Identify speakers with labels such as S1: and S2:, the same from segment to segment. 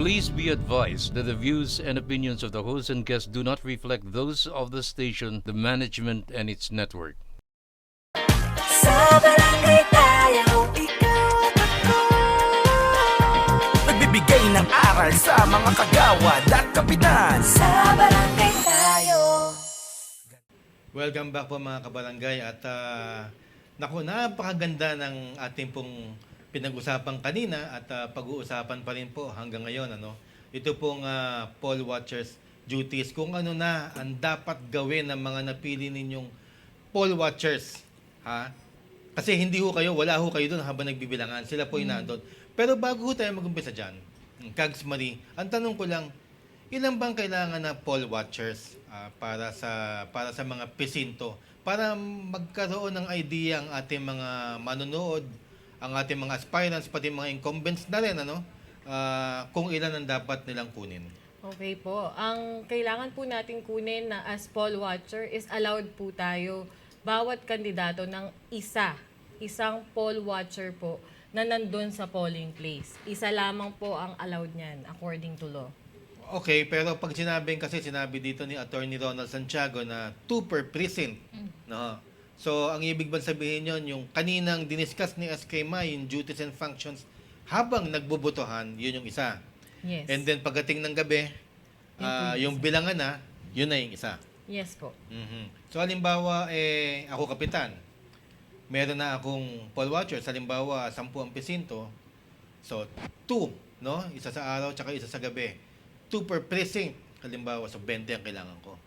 S1: Please be advised that the views and opinions of the host and guests do not reflect those of the station, the management, and its network.
S2: Sa barangay tayo, ikaw at ako
S3: Nagbibigay ng aral sa mga kagawad at kapitan.
S2: Sa barangay tayo.
S4: Welcome back po mga kabarangay. At uh, naku, napakaganda ng ating pong pinag-usapan kanina at ah, pag-uusapan pa rin po hanggang ngayon. Ano? Ito pong ah, poll watchers duties kung ano na ang dapat gawin ng mga napili ninyong poll watchers. Ha? Kasi hindi ho kayo, wala ho kayo doon habang nagbibilangan. Sila po yung nandun. Pero bago ho tayo mag-umpisa dyan, Kags Marie, ang tanong ko lang, ilan bang kailangan na poll watchers ah, para sa para sa mga presinto para magkaroon ng idea ang ating mga manonood, ang ating mga aspirants, pati mga incumbents na rin, ano, ah, kung ilan ang dapat nilang kunin.
S5: Okay po. Ang kailangan po natin kunin na as poll watcher is allowed po tayo bawat kandidato ng isa. Isang poll watcher po na nandun sa polling place. Isa lamang po ang allowed niyan according to law.
S4: Okay, pero pag sinabi kasi sinabi dito ni Attorney Ronald Santiago na two per precinct. No. So, ang ibig bang sabihin yon yung kaninang diniscuss ni SK May, yung duties and functions, habang nagbubutuhan, yun yung isa.
S5: Yes.
S4: And then pagdating ng gabi, ah,
S5: yung
S4: yung bilangan na, yun na yung isa.
S5: yes po.
S4: Mhm. So halimbawa, eh, ako kapitan. Meron na akong poll watchers. Halimbawa, 10 ang presinto. So, 2, no? Isa sa araw, tsaka isa sa gabi. 2 per precinct. Halimbawa, so 20 ang kailangan ko.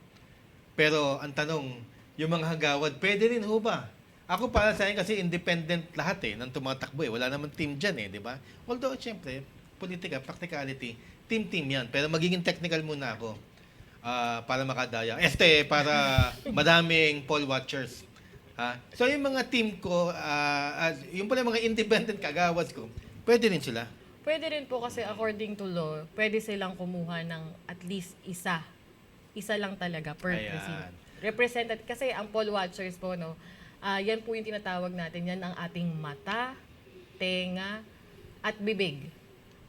S4: Pero, ang tanong, yung mga hagawad, pwede rin ho ba? Ako para sa akin kasi independent lahat eh, nang tumatakbo eh. Wala naman team dyan eh, di ba? Although, syempre, politika, practicality, team-team yan. Pero magiging technical muna ako ah, para makadaya. Este, para madaming poll watchers. Ha? So, yung mga team ko, ah, yung pala mga independent kagawas ko, pwede rin sila.
S5: Pwede rin po kasi according to law, pwede silang kumuha ng at least isa. Isa lang talaga per
S4: Ayan.
S5: precinct. Represented kasi ang poll watchers po no. ah, yan po yung tinatawag natin, yan ang ating mata, tenga at bibig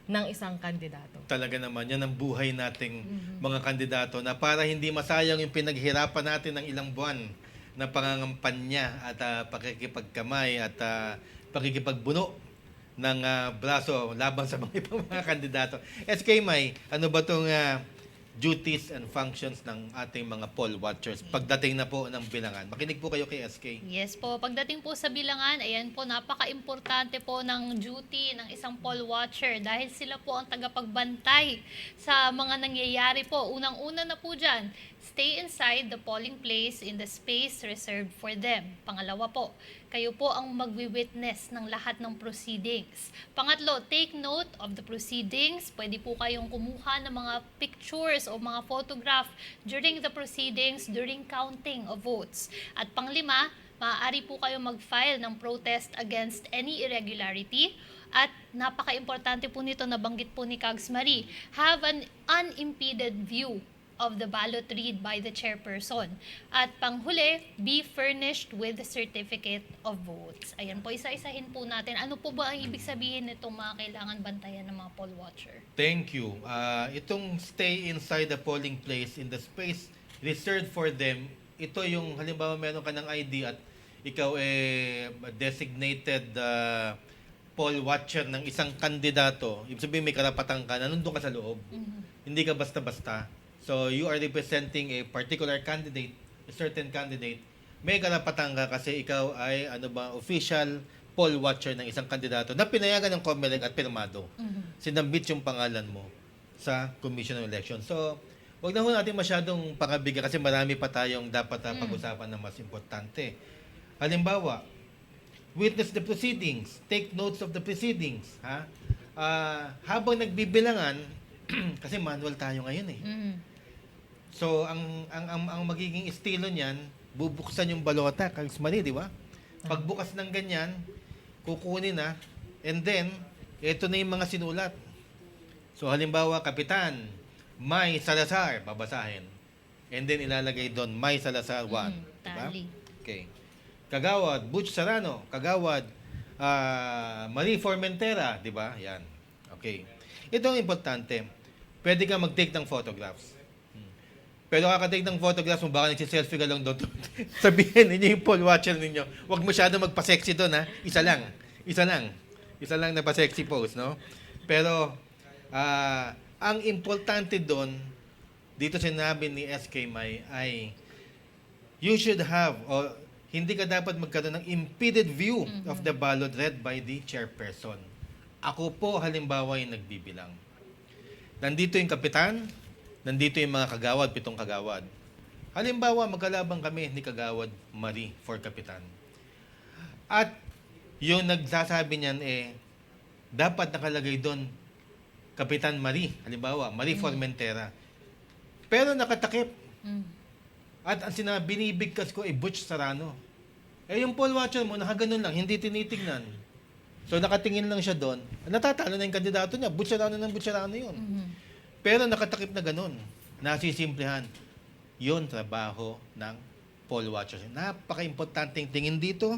S5: ng isang kandidato.
S4: Talaga naman, yan ang buhay nating mga kandidato na para hindi masayang yung pinaghirapan natin ng ilang buwan na pangangampanya at ah, pakikipagkamay at ah, pakikipagbuno ng ah, braso laban sa mga ibang mga kandidato. SK May, ano ba itong duties and functions ng ating mga poll watchers pagdating na po ng bilangan? Makinig po kayo kay SK.
S6: Yes po, pagdating po sa bilangan, ayan po, napaka-importante po ng duty ng isang poll watcher dahil sila po ang tagapagbantay sa mga nangyayari po. Unang-una na po dyan, stay inside the polling place in the space reserved for them. Pangalawa po, kayo po ang magwi-witness ng lahat ng proceedings. Pangatlo, take note of the proceedings. Pwede po kayong kumuha ng mga pictures o mga photograph during the proceedings, during counting of votes. At panglima, maaari po kayo mag-file ng protest against any irregularity. At napaka-importante po nito, nabanggit po ni Kags Marie, have an unimpeded view of the ballot read by the chairperson. At panghuli, be furnished with the certificate of votes. Ayan po, isa-isahin po natin. Ano po ba ang ibig sabihin nitong mga kailangan bantayan ng mga poll watcher?
S4: Thank you. Ah, itong stay inside the polling place in the space reserved for them, ito yung halimbawa meron ka ng ID at ikaw eh designated ah, poll watcher ng isang kandidato. Ibig sabihin may karapatan ka na nandun ka sa loob. Hindi ka basta-basta. So you are representing a particular candidate, a certain candidate. May karapatan ka kasi ikaw ay ano ba official poll watcher ng isang kandidato na pinayagan ng COMELEC at pirmado sinambit yung pangalan mo sa Commission on Election. So, wag na ho natin masyadong pakabigyan kasi marami pa tayong dapat na pag-usapan na mas importante. Halimbawa, witness the proceedings, take notes of the proceedings, ha? Ah, habang nagbibilangan, kasi manual tayo ngayon eh.
S6: Mm.
S4: So, ang ang ang, ang magiging estilo niyan, bubuksan yung balota, kags mali, di ba? Pagbukas ng ganyan, kukunin na, and then, ito na yung mga sinulat. So, halimbawa, Kapitan, May Salazar, babasahin. And then, ilalagay doon, May Salazar 1.
S6: Mm,
S4: di ba?
S6: tally.
S4: Okay. Kagawad, Butch Sarano, Kagawad, ah, Marie Formentera, di ba? Yan. Okay. Ito ang importante. Pwede ka mag-take ng photographs. Pero kakatake ng photographs mo, baka nagsiselfie ka lang doon. Sabihin ninyo yung poll watcher ninyo. Huwag masyado magpa-sexy doon, ha? Isa lang. Isa lang. Isa lang na pa-sexy pose, no? Pero, ah, ang importante doon, dito sinabi ni SK May ay you should have or hindi ka dapat magkaroon ng impeded view of the ballot read by the chairperson. Ako po halimbawa yung nagbibilang. Nandito yung kapitan, nandito yung mga kagawad, pitong kagawad. Halimbawa, magkalabang kami ni Kagawad Marie for kapitan. At yung nagsasabi niyan eh, dapat nakalagay doon Kapitan Marie, halimbawa, Marie Formentera. Pero nakatakip.
S6: Mm.
S4: At ang sinabi, binibigkas ko, eh, Butch Sarano. Eh, yung poll watcher mo, nakaganon lang, hindi tinitignan. So, nakatingin lang siya doon. Natatalo na yung kandidato niya. Butch Sarano ng Butch Sarano yun.
S6: Mhm.
S4: Pero nakatakip na ganun. Nasisimplihan. Yun trabaho ng poll watchers. Napaka-importanting tingin dito,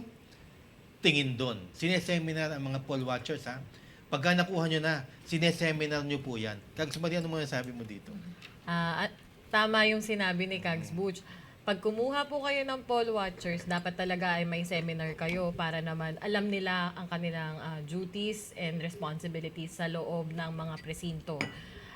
S4: tingin doon. Sineseminar ang mga poll watchers, ha? Pagka nakuha nyo na, sineseminar nyo po yan. Kags Maria, ano mo sabi mo dito?
S5: Ah, at tama yung sinabi ni Kags Butch. Pag kumuha po kayo ng poll watchers, dapat talaga ay may seminar kayo para naman alam nila ang kanilang ah, duties and responsibilities sa loob ng mga presinto.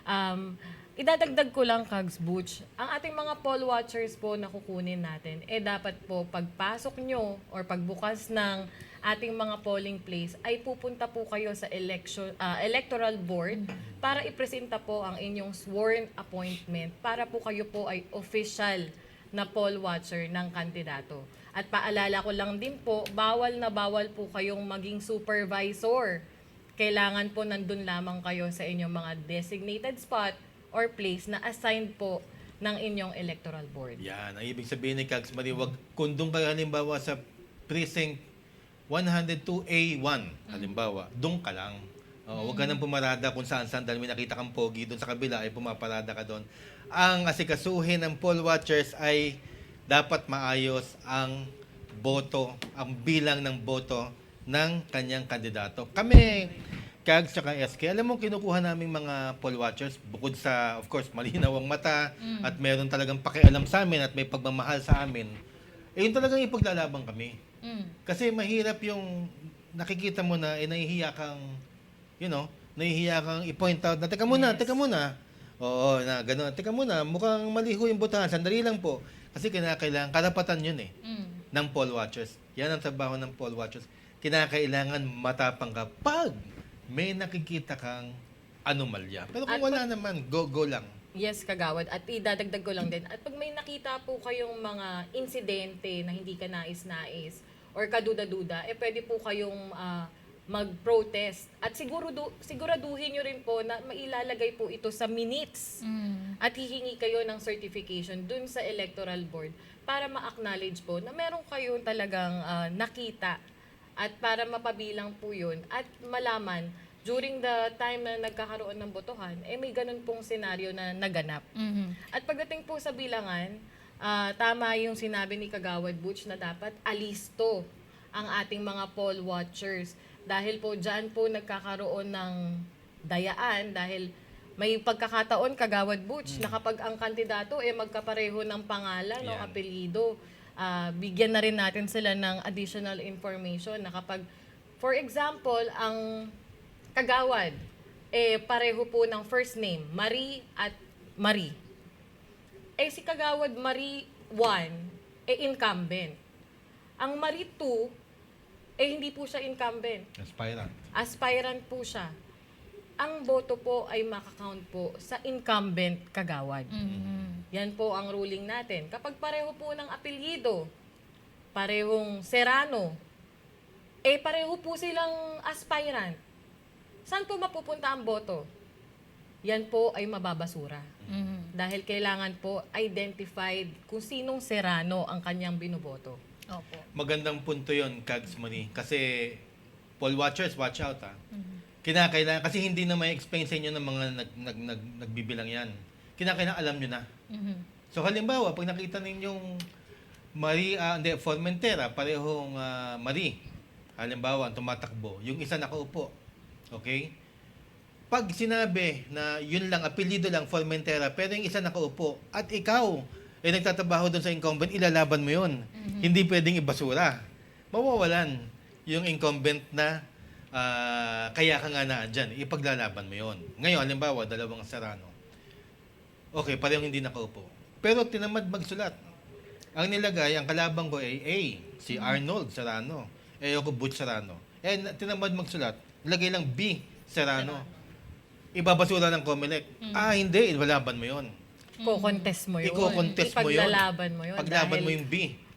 S5: Um, idadagdag ko lang, Kags Butch, ang ating mga poll watchers po na kukunin natin, eh dapat po pagpasok nyo or pagbukas ng ating mga polling place ay pupunta po kayo sa election ah, electoral board para ipresenta po ang inyong sworn appointment para po kayo po ay official na poll watcher ng kandidato. At paalala ko lang din po, bawal na bawal po kayong maging supervisor. Kailangan po nandun lamang kayo sa inyong mga designated spot or place na assigned po ng inyong electoral board.
S4: Yan, ang ibig sabihin ni Kags Marie, wag, kung doon ka halimbawa sa precinct 102A1, halimbawa, doon ka lang. Oh, Huwag ka nang pumarada kung saan saan dahil may nakita kang pogi doon sa kabila ay pumaparada ka doon. Ang asikasuhin ng poll watchers ay dapat maayos ang boto, ang bilang ng boto ng kanyang kandidato. Kami, Kag tsaka SK, alam mo kinukuha naming mga poll watchers bukod sa of course malinaw ang mata at meron talagang pakialam sa amin at may pagmamahal sa amin. Eh yun talagang ipaglalaban kami.
S6: Mm.
S4: Kasi mahirap yung nakikita mo na eh nahihiya kang you know, nahihiya kang i-point out na teka muna, teka muna. Oo, na gano'n. Teka muna, mukhang maliho yung botahan. Sandali lang po. Kasi kinakailangan, karapatan yun eh
S6: Mm.
S4: ng poll watchers. Yan ang trabaho ng poll watchers. Kinakailangan matapang ka pag may nakikita kang anomalya. Pero kung
S5: At
S4: wala naman, go, go lang.
S5: Yes, kagawad. At idadagdag ko lang din. At pag may nakita po kayong mga insidente na hindi ka nais-nais or kaduda-duda, eh pwede po kayong ah, mag-protest. At siguro siguraduhin nyo rin po na mailalagay po ito sa minutes
S6: Mm.
S5: at hihingi kayo ng certification dun sa electoral board para ma-acknowledge po na meron kayong talagang ah, nakita at para mapabilang po yun at malaman during the time na nagkakaroon ng botohan, eh may ganun pong senaryo na naganap.
S6: Mhm.
S5: At pagdating po sa bilangan, ah, tama yung sinabi ni Kagawad Butch na dapat alisto ang ating mga poll watchers. Dahil po dyan po nagkakaroon ng dayaan dahil may pagkakataon Kagawad Butch na kapag ang kandidato eh magkapareho ng pangalan o
S4: Yan.
S5: apelyido, ah, bigyan na rin natin sila ng additional information na kapag for example, ang kagawad, eh pareho po ng first name, Marie at Marie. Eh si kagawad Marie 1, eh incumbent. Ang Marie 2, eh hindi po siya incumbent.
S4: Aspirant.
S5: Aspirant po siya. Ang boto po ay makakount po sa incumbent kagawad.
S6: Mhm.
S5: Yan po ang ruling natin. Kapag pareho po ng apelyido, parehong Serrano, eh pareho po silang aspirant. Saan po mapupunta ang boto? Yan po ay mababasura.
S6: Mhm.
S5: Dahil kailangan po identified kung sinong Serrano ang kanyang binoboto.
S6: Opo.
S4: Magandang punto yon Kags Marie. Kasi poll watchers, watch out ha.
S6: Mhm.
S4: Kinakailangan, kasi hindi na may explain sa inyo ng mga nag, nag, nag, nagbibilang yan. Kinakailangan alam nyo na.
S6: Mhm.
S4: So halimbawa, pag nakita ninyong Marie, ah, hindi, Formentera, parehong ah, Marie. Halimbawa, ang tumatakbo. Yung isa nakaupo. Okay? pag sinabi na yun lang, apelido lang, Formentera, pero yung isa nakaupo, at ikaw, eh nagtatrabaho doon sa incumbent, ilalaban mo yun. Hindi pwedeng ibasura. Mawawalan yung incumbent na ah, kaya ka nga naandyan, ipaglalaban mo yun. Ngayon, halimbawa, dalawang Serrano. Okay, parehong hindi nakaupo. Pero tinamad magsulat. Ang nilagay, ang kalabang ko ay A, si Arnold Serrano. Eh, ako Butch Serrano. Eh, na- tinamad magsulat. Nilagay lang B, Serrano. Ibabasura ng Comelec. Ah, hindi. Ilalaban mo yon.
S5: Ko-contest mo yun.
S4: Iko-contest mo yun.
S5: Ipaglalaban mo yun.
S4: Paglaban mo yung B.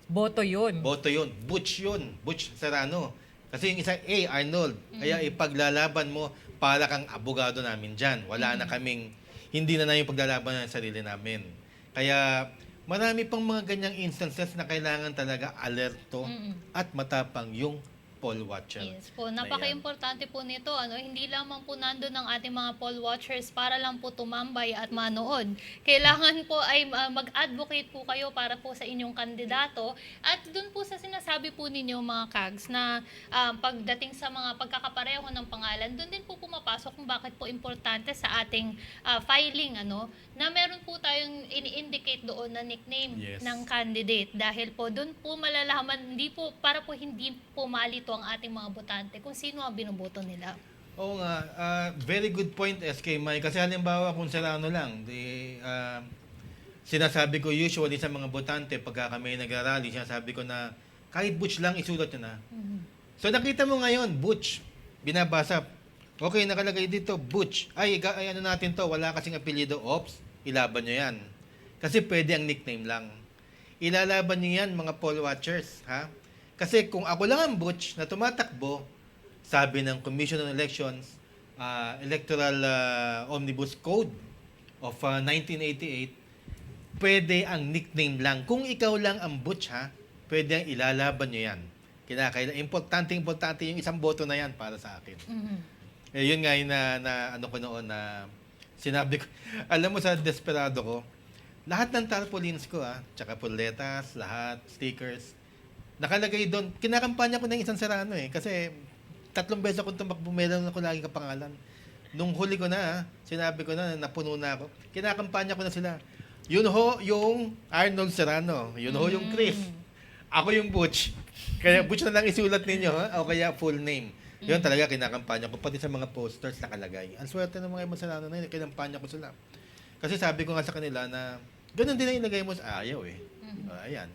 S5: Boto yun.
S4: Boto yun. Butch yun. Butch Serrano. Kasi yung isa A, Arnold. Kaya ipaglalaban mo para kang abogado namin dyan. Wala na kaming, hindi na namin paglalaban ng sarili namin. Kaya marami pang mga ganyang instances na kailangan talaga alerto at matapang yung poll watcher.
S6: Yes po, napaka-importante po nito. Ano, hindi lamang po nandun ang ating mga poll watchers para lang po tumambay at manood. Kailangan po ay uh, mag-advocate po kayo para po sa inyong kandidato. At dun po sa sinasabi po ninyo mga kags na ah, pagdating sa mga pagkakapareho ng pangalan, dun din po pumapasok kung bakit po importante sa ating ah, filing ano na meron po tayong ini-indicate doon na nickname
S4: Yes.
S6: ng candidate dahil po doon po malalaman hindi po para po hindi po malito ang ating mga botante kung sino ang binoboto nila.
S4: Oo nga, ah, very good point SK Mike. Kasi halimbawa kung Serrano lang, di, ah, sinasabi ko usually sa mga botante pagka kami nagrarally, sinasabi ko na kahit Butch lang isulat nyo na. So nakita mo ngayon, Butch, binabasa. Okay, nakalagay dito, Butch. Ay, ay ano natin to, wala kasing apelyido. Ops, ilaban nyo yan. Kasi pwede ang nickname lang. Ilalaban nyo yan, mga poll watchers. Ha? Kasi kung ako lang ang Butch na tumatakbo, sabi ng Commission on Elections, ah, Electoral ah, Omnibus Code of ah, 1988, pwede ang nickname lang. Kung ikaw lang ang Butch ha, pwede ang ilalaban nyo yan. Kinakaila, importante, importante yung isang boto na yan para sa akin. Eh, yun nga yung na, na ano ko noon na sinabi ko. Alam mo sa desperado ko, lahat ng tarpaulins ko ah, tsaka puletas, lahat, stickers, nakalagay doon. Kinakampanya ko ng isang serano eh. Kasi tatlong beses akong tumakbo, meron ako lagi kapangalan. Nung huli ko na, ah, sinabi ko na, napuno na ako. Kinakampanya ko na sila. Yun ho, yung Arnold Serrano. Yun ho, yung Chris. Ako yung Butch. Kaya Butch na lang isulat ninyo, ha? o kaya full name. Yun talaga kinakampanya ko. Pati sa mga posters nakalagay. Ang swerte ng mga ibang Serrano na yun, kinampanya ko sila. Kasi sabi ko nga sa kanila na, ganun din ang ilagay mo sa ayaw eh. Ah, ayan.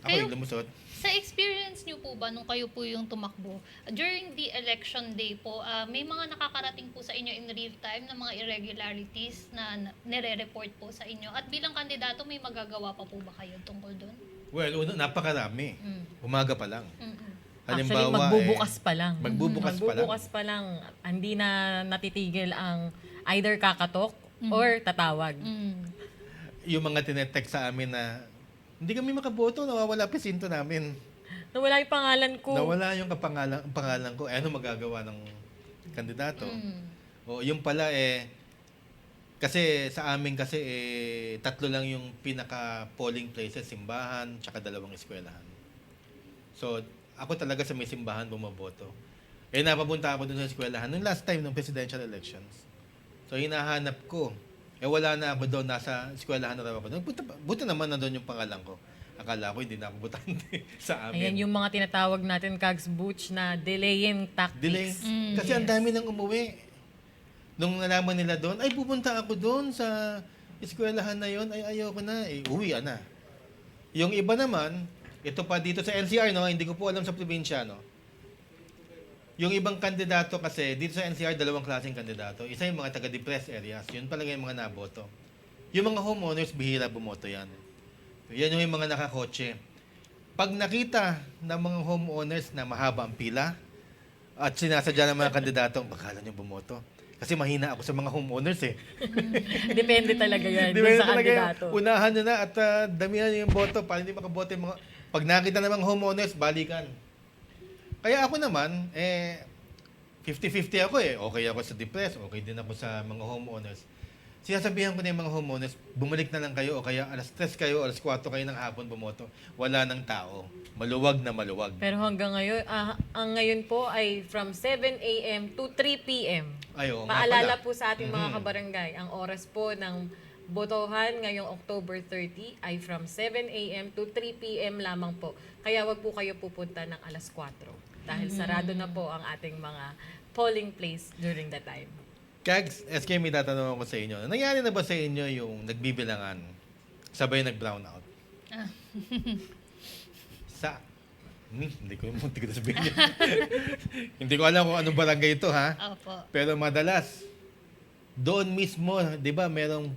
S4: Ako
S6: Kayo-
S4: yung lumusot.
S6: Sa experience niyo po ba nung kayo po yung tumakbo, during the election day po, ah, may mga nakakarating po sa inyo in real time na mga irregularities na nire-report po sa inyo? At bilang kandidato, may magagawa pa po ba kayo tungkol doon?
S4: Well, una, napakarami. Umaga pa lang.
S6: Mm-mm.
S5: Actually, magbubukas
S4: eh,
S5: pa lang.
S4: Magbubukas pa lang.
S5: Magbubukas pa lang. Hindi na natitigil ang either kakatok or tatawag.
S6: Mm.
S4: Yung mga tinetext sa amin na, hindi kami makaboto, nawawala presinto namin.
S5: Nawala yung pangalan ko.
S4: Nawala yung kapangalan, ang pangalan ko. Eh, ano magagawa ng kandidato?
S6: Mm.
S4: O, yung pala eh, kasi sa amin kasi eh, tatlo lang yung pinaka polling places, simbahan, tsaka dalawang eskwelahan. So, ako talaga sa may simbahan bumaboto. Eh, napapunta ako dun sa eskwelahan nung last time ng presidential elections. So, hinahanap ko. Eh, wala na ako doon. Nasa eskwelahan na raw ako. Buti, buti naman na doon yung pangalan ko. Akala ko hindi na ako butante sa amin.
S5: Ayan yung mga tinatawag natin, Kags Butch, na delaying tactics.
S4: Delay.
S6: Mm,
S4: Kasi ang dami nang umuwi. Nung nalaman nila doon, ay pupunta ako doon sa eskwelahan na yon ay ayoko na, eh, uwi na. Yung iba naman, ito pa dito sa NCR, no? hindi ko po alam sa probinsya, no? Yung ibang kandidato kasi, dito sa NCR, dalawang klaseng kandidato. Isa yung mga taga-depressed areas, yun talaga yung mga naboto. Yung mga homeowners, bihira bumoto yan. Yan yung mga nakakotse. Pag nakita ng mga homeowners na mahaba ang pila, at sinasadya ng mga kandidato, bakala nyo bumoto. Kasi mahina ako sa mga homeowners eh.
S5: Depende talaga yan
S4: ba
S5: sa
S4: talaga
S5: kandidato.
S4: Unahan nyo na at ah, damihan nyo yung boto para hindi makaboto yung mga... Pag nakita ng mga homeowners, balikan. Kaya ako naman, eh, 50-50 ako eh. Okay ako sa depressed, okay din ako sa mga homeowners. sinasabihan ko na yung mga homeowners, bumalik na lang kayo o kaya alas 3 kayo, alas 4 kayo ng hapon bumoto. Wala ng tao. Maluwag na maluwag.
S5: Pero hanggang ngayon, ah, ang ngayon po ay from 7 a.m. to 3 p.m.
S4: Ay, oo nga
S5: Paalala
S4: pala.
S5: po sa ating mga
S4: Mhm.
S5: kabarangay, ang oras po ng botohan ngayong October 30 ay from 7 a.m. to 3 p.m. lamang po. Kaya wag po kayo pupunta ng alas 4 dahil sarado na po ang ating mga polling place during the time.
S4: Kags, SK, may tatanong ako sa inyo. Nangyari na ba sa inyo yung nagbibilangan, sabay nag-brown out?
S6: Ah.
S4: sa... Hmm, hindi ko, hindi ko na sabihin yun. hindi ko alam kung anong barangay ito, ha?
S6: Opo.
S4: Pero madalas, doon mismo, di ba, merong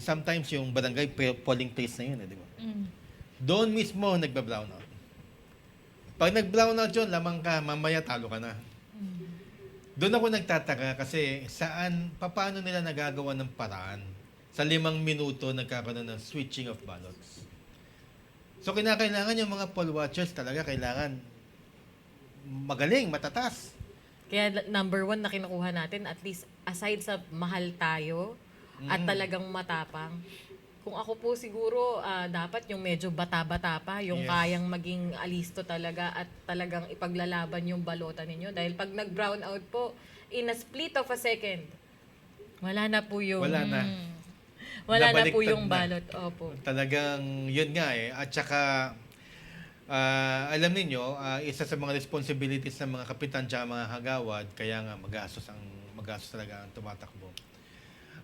S4: sometimes yung barangay pe- polling place na yun, eh, di ba?
S6: Mm.
S4: Doon mismo nagba-brown out. Pag nag-brown out yun, lamang ka, mamaya talo ka na. Doon ako nagtataka kasi saan, paano nila nagagawa ng paraan sa limang minuto nagkakaroon ng switching of ballots. So kinakailangan yung mga poll watchers talaga kailangan magaling, matatas.
S5: Kaya number one na kinukuha natin, at least aside sa mahal tayo at
S4: Mm.
S5: talagang matapang, kung ako po siguro, ah, dapat yung medyo bata-bata pa, yung
S4: Yes.
S5: kayang maging alisto talaga at talagang ipaglalaban yung balota ninyo. Dahil pag nag-brown out po, in a split of a second, wala na po yung...
S4: Wala na.
S5: Wala na po
S4: Nabaliktad
S5: yung
S4: na.
S5: balot. Opo.
S4: Talagang yun nga eh. At saka, ah, alam ninyo, ah, isa sa mga responsibilities ng mga kapitan at mga hagawad, kaya nga magastos ang magastos talaga ang tumatakbo.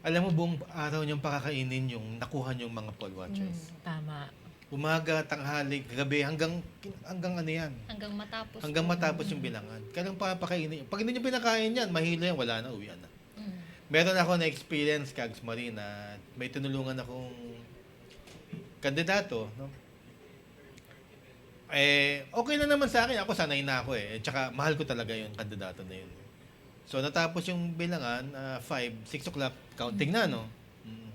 S4: Alam mo, buong araw niyong pakakainin yung nakuha niyong mga poll watchers.
S5: Mm, tama.
S4: Umaga, tanghali, gabi, hanggang, hanggang ano yan.
S6: Hanggang matapos.
S4: Hanggang
S6: po.
S4: matapos yung bilangan. Kailang papakainin. Pag hindi niyo pinakain yan, mahilo yan, wala na, uwi na.
S6: Mm.
S4: Meron ako na experience, Kags Marina, may tinulungan akong kandidato, no? Eh, okay na naman sa akin. Ako sanay na ako eh. Tsaka mahal ko talaga yung kandidato na yun. So natapos yung bilangan, 5, 6 o'clock, counting na, no? Mm.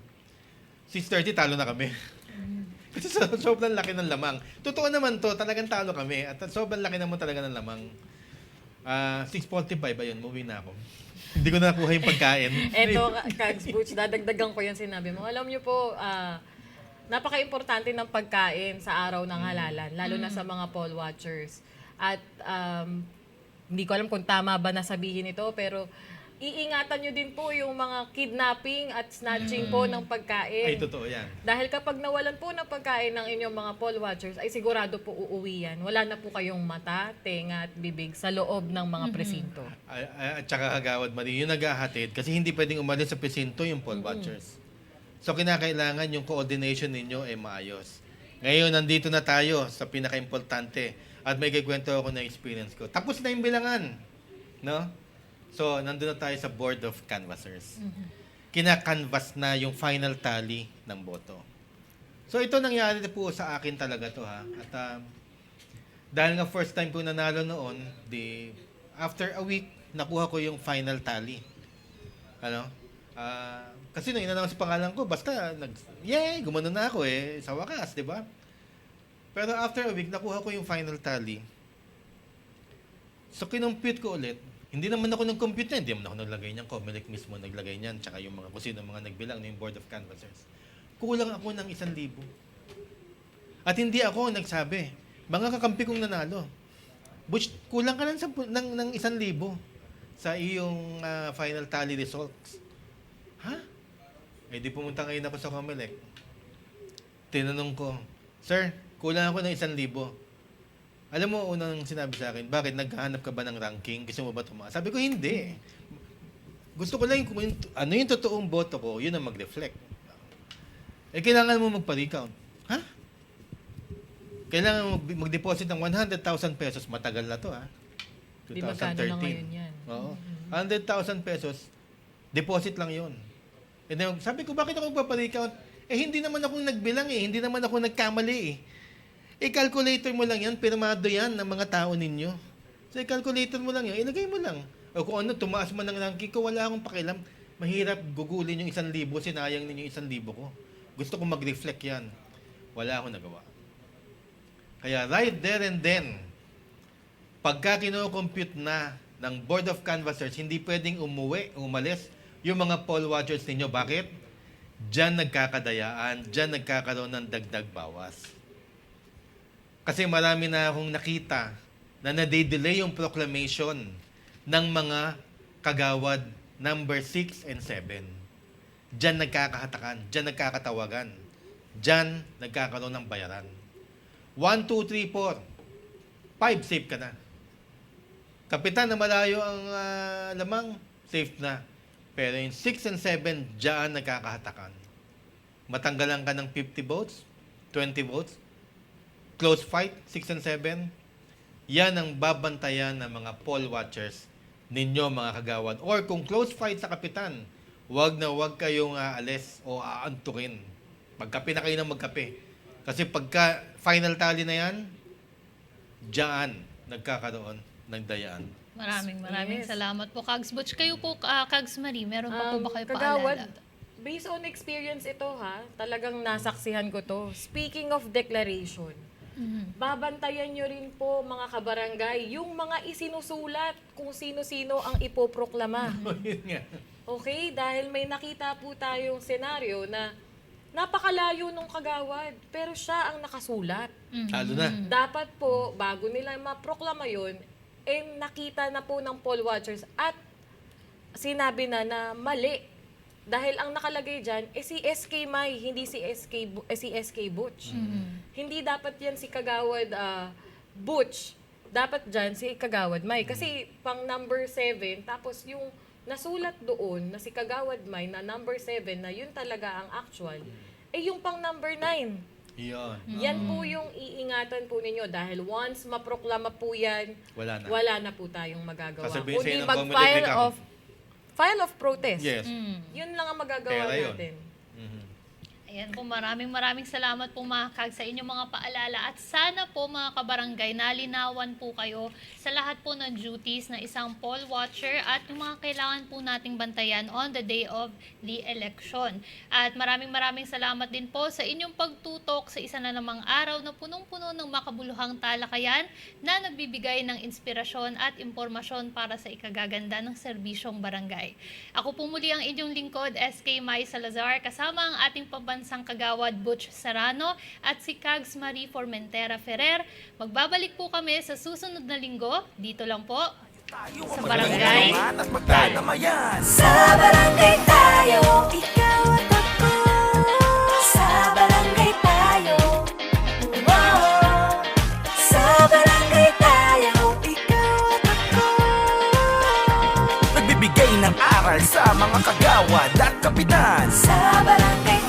S4: 6.30, talo na kami. Kasi so, sobrang laki ng lamang. Totoo naman to, talagang talo kami. At sobrang laki naman talaga ng lamang. Ah, 6.45, ayun, movie na ako. Hindi ko na nakuha yung pagkain.
S5: Eto, Kags Butch, dadagdagan ko yung sinabi mo. Alam niyo po, ah, napaka-importante ng pagkain sa araw ng halalan, lalo na sa mga poll watchers. At um, hindi ko alam kung tama ba na sabihin ito, pero iingatan nyo din po yung mga kidnapping at snatching po ng pagkain.
S4: Ay, totoo yan.
S5: Dahil kapag nawalan po ng pagkain ng inyong mga poll watchers, ay sigurado po uuwi yan. Wala na po kayong mata, tenga at bibig sa loob ng mga presinto.
S4: Ay- ay- At saka kagawad mali, yung naghahatid, kasi hindi pwedeng umalis sa presinto yung poll watchers. So, kinakailangan yung coordination ninyo ay maayos. Ngayon, nandito na tayo sa pinaka-importante at may kikwento ako na experience ko. Tapos na yung bilangan. No? So, nandun na tayo sa Board of Canvassers. Kina-canvass na yung final tally ng boto. So, ito nangyari na po sa akin talaga to ha. At um, dahil nga first time ko nanalo noon, di after a week nakuha ko yung final tally. Ano? Ah, kasi nung in-announce pangalan ko, basta nag yay, gumano na ako eh sa wakas, 'di ba? Pero after a week nakuha ko yung final tally. So kinumpute ko ulit. Hindi naman ako nag-compute na, hindi naman ako naglagay niyan. Comelec mismo naglagay niyan, tsaka yung mga kung sino mga nagbilang ng Board of Canvassers. Kulang ako ng isang libo. At hindi ako nagsabi, mga kakampi kong nanalo. Butch, kulang ka sa, ng, ng isang libo sa iyong ah, final tally results. Ha? Eh di pumunta ngayon ako sa Comelec. Tinanong ko, Sir, kulang ako ng isang libo. Alam mo, unang sinabi sa akin, bakit naghahanap ka ba ng ranking? Gusto mo ba tumaas? Sabi ko, hindi. Gusto ko lang yung, kung ano yung totoong boto ko, yun ang mag-reflect. Eh, kailangan mo magpa-recount. Ha? Kailangan mo mag-deposit ng 100,000 pesos. Matagal na to, ha?
S5: Di magkano na ngayon yan?
S4: Oo. 100,000 pesos, deposit lang yun. And then, sabi ko, bakit ako magpapa-recount? Eh, hindi naman ako nagbilang eh. Hindi naman ako nagkamali eh. I-calculator mo lang yan, pirmado yan ng mga tao ninyo. So, i-calculator mo lang yan, ilagay mo lang. O kung ano, tumaas man ng ranking ko, wala akong pakialam. Mahirap gugulin yung isang libo, sinayang ninyo yung isang libo ko. Gusto ko mag-reflect yan. Wala akong nagawa. Kaya right there and then, pagka kino-compute na ng Board of Canvassers, hindi pwedeng umuwi, umalis yung mga poll watchers ninyo. Bakit? Diyan nagkakadayaan, diyan nagkakaroon ng dagdag bawas. Kasi marami na akong nakita na nade-delay yung proclamation ng mga kagawad number 6 and 7. Diyan nagkakahatakan, diyan nagkakatawagan, diyan nagkakaroon ng bayaran. 1, 2, 3, 4. 5, safe ka na. Kapitan na malayo ang ah, lamang, safe na. Pero yung 6 and 7, diyan nagkakahatakan. Matanggalan ka ng 50 votes, 20 votes, close fight, 6 and 7, yan ang babantayan ng mga poll watchers ninyo mga kagawad. Or kung close fight sa kapitan, wag na wag kayong aalis o aantukin. Magkape na kayo ng magkape. Kasi pagka final tally na yan, diyan nagkakaroon ng dayaan.
S6: Maraming maraming
S5: Yes.
S6: salamat po, Kags Butch. Kayo po, ah, Kags Marie, meron pa po
S5: Um,
S6: ba kayo
S5: kagawad,
S6: paalala?
S5: based on experience ito ha, talagang nasaksihan ko to. Speaking of declaration,
S6: Mhm.
S5: babantayan nyo rin po mga kabarangay yung mga isinusulat kung sino-sino ang ipoproklama.
S4: Yun nga.
S5: Okay? Dahil may nakita po tayong senaryo na napakalayo nung kagawad, pero siya ang nakasulat.
S6: Mhm.
S4: Lalo na.
S5: Dapat po, bago nila maproklama yun, eh nakita na po ng poll watchers at sinabi na na mali. Dahil ang nakalagay dyan, eh si SK May, hindi si SK, eh, si SK Butch. Hindi dapat yan si Kagawad ah, Butch. Dapat dyan si Kagawad May. Kasi pang number 7, tapos yung nasulat doon na si Kagawad May na number 7 na yun talaga ang actual, eh yung pang number 9.
S4: Yun.
S5: Yan po yung iingatan po ninyo dahil once maproklama po yan,
S4: Wala na.
S5: wala na po tayong magagawa.
S4: Sasabihin
S5: Kundi mag-file of, file of protest.
S4: Yes.
S5: Yun lang ang magagawa
S4: Pera yun.
S5: natin.
S6: Ayan po, maraming maraming salamat po mga kag sa inyong mga paalala at sana po mga kabarangay nalinawan po kayo sa lahat po ng duties na isang poll watcher at yung mga kailangan po nating bantayan on the day of the election. At maraming maraming salamat din po sa inyong pagtutok sa isa na namang araw na punong-puno ng makabuluhang talakayan na nagbibigay ng inspirasyon at impormasyon para sa ikagaganda ng serbisyong barangay. Ako po muli ang inyong lingkod, SK Mai Salazar, kasama ang ating pambansang kagawad Butch Sarano at si Kags Marie Formentera Ferrer. Magbabalik po kami sa susunod na linggo, dito lang po
S3: Tayo
S6: Sa
S3: ang
S6: barangay.
S3: magdadamayan
S2: Sa barangay tayo, ikaw at ako. Sa barangay tayo, wow. Sa barangay tayo, ikaw at ako.
S3: Nagbibigay ng aral sa mga kagawad at kapitan
S2: Sa barangay